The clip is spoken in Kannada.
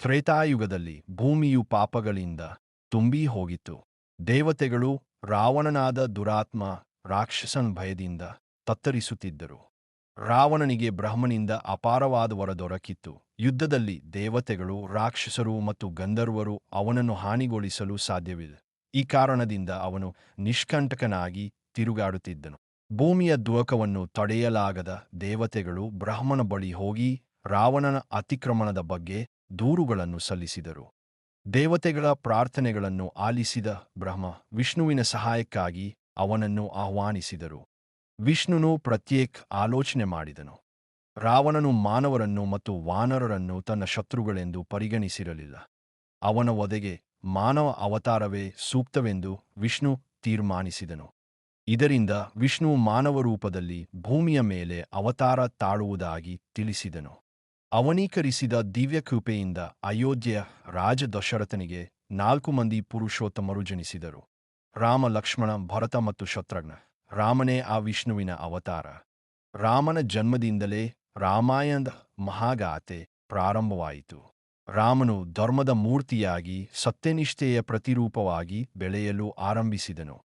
ತ್ರೇತಾಯುಗದಲ್ಲಿ ಭೂಮಿಯು ಪಾಪಗಳಿಂದ ತುಂಬಿ ಹೋಗಿತ್ತು. ದೇವತೆಗಳು ರಾವಣನಾದ ದುರಾತ್ಮ ರಾಕ್ಷಸನ ಭಯದಿಂದ ತತ್ತರಿಸುತ್ತಿದ್ದರು. ರಾವಣನಿಗೆ ಬ್ರಹ್ಮನಿಂದ ಅಪಾರವಾದ ವರ ದೊರಕಿತ್ತು. ಯುದ್ಧದಲ್ಲಿ ದೇವತೆಗಳು, ರಾಕ್ಷಸರು ಮತ್ತು ಗಂಧರ್ವರು ಅವನನ್ನು ಹಾನಿಗೊಳಿಸಲು ಸಾಧ್ಯವಿಲ್ಲ. ಈ ಕಾರಣದಿಂದ ಅವನು ನಿಷ್ಕಂಟಕನಾಗಿ ತಿರುಗಾಡುತ್ತಿದ್ದನು. ಭೂಮಿಯ ದ್ವಕವನ್ನು ತಡೆಯಲಾಗದ ದೇವತೆಗಳು ಬ್ರಹ್ಮನ ಬಳಿ ಹೋಗಿ ರಾವಣನ ಅತಿಕ್ರಮಣದ ಬಗ್ಗೆ ದೂರುಗಳನ್ನು ಸಲ್ಲಿಸಿದರು. ದೇವತೆಗಳ ಪ್ರಾರ್ಥನೆಗಳನ್ನು ಆಲಿಸಿದ ಬ್ರಹ್ಮ ವಿಷ್ಣುವಿನ ಸಹಾಯಕ್ಕಾಗಿ ಅವನನ್ನು ಆಹ್ವಾನಿಸಿದರು. ವಿಷ್ಣುನು ಪ್ರತ್ಯೇಕ ಆಲೋಚನೆ ಮಾಡಿದನು. ರಾವಣನು ಮಾನವರನ್ನು ಮತ್ತು ವಾನರರನ್ನು ತನ್ನ ಶತ್ರುಗಳೆಂದು ಪರಿಗಣಿಸಿರಲಿಲ್ಲ. ಅವನ ಒದೆಗೆ ಮಾನವ ಅವತಾರವೇ ಸೂಕ್ತವೆಂದು ವಿಷ್ಣು ತೀರ್ಮಾನಿಸಿದನು. ಇದರಿಂದ ವಿಷ್ಣು ಮಾನವ ರೂಪದಲ್ಲಿ ಭೂಮಿಯ ಮೇಲೆ ಅವತಾರ ತಾಳುವುದಾಗಿ ತಿಳಿಸಿದನು. ಅವನೀಕರಿಸಿದ ದಿವ್ಯಕೃಪೆಯಿಂದ ಅಯೋಧ್ಯೆಯ ರಾಜ ದಶರಥನಿಗೆ ನಾಲ್ಕು ಮಂದಿ ಪುರುಷೋತ್ತಮರು ಜನಿಸಿದರು. ರಾಮ, ಲಕ್ಷ್ಮಣ, ಭರತ ಮತ್ತು ಶತ್ರುಘ್ನ. ರಾಮನೇ ಆ ವಿಷ್ಣುವಿನ ಅವತಾರ. ರಾಮನ ಜನ್ಮದಿಂದಲೇ ರಾಮಾಯಣದ ಮಹಾಗಾತೆ ಪ್ರಾರಂಭವಾಯಿತು. ರಾಮನು ಧರ್ಮದ ಮೂರ್ತಿಯಾಗಿ ಸತ್ಯನಿಷ್ಠೆಯ ಪ್ರತಿರೂಪವಾಗಿ ಬೆಳೆಯಲು ಆರಂಭಿಸಿದನು.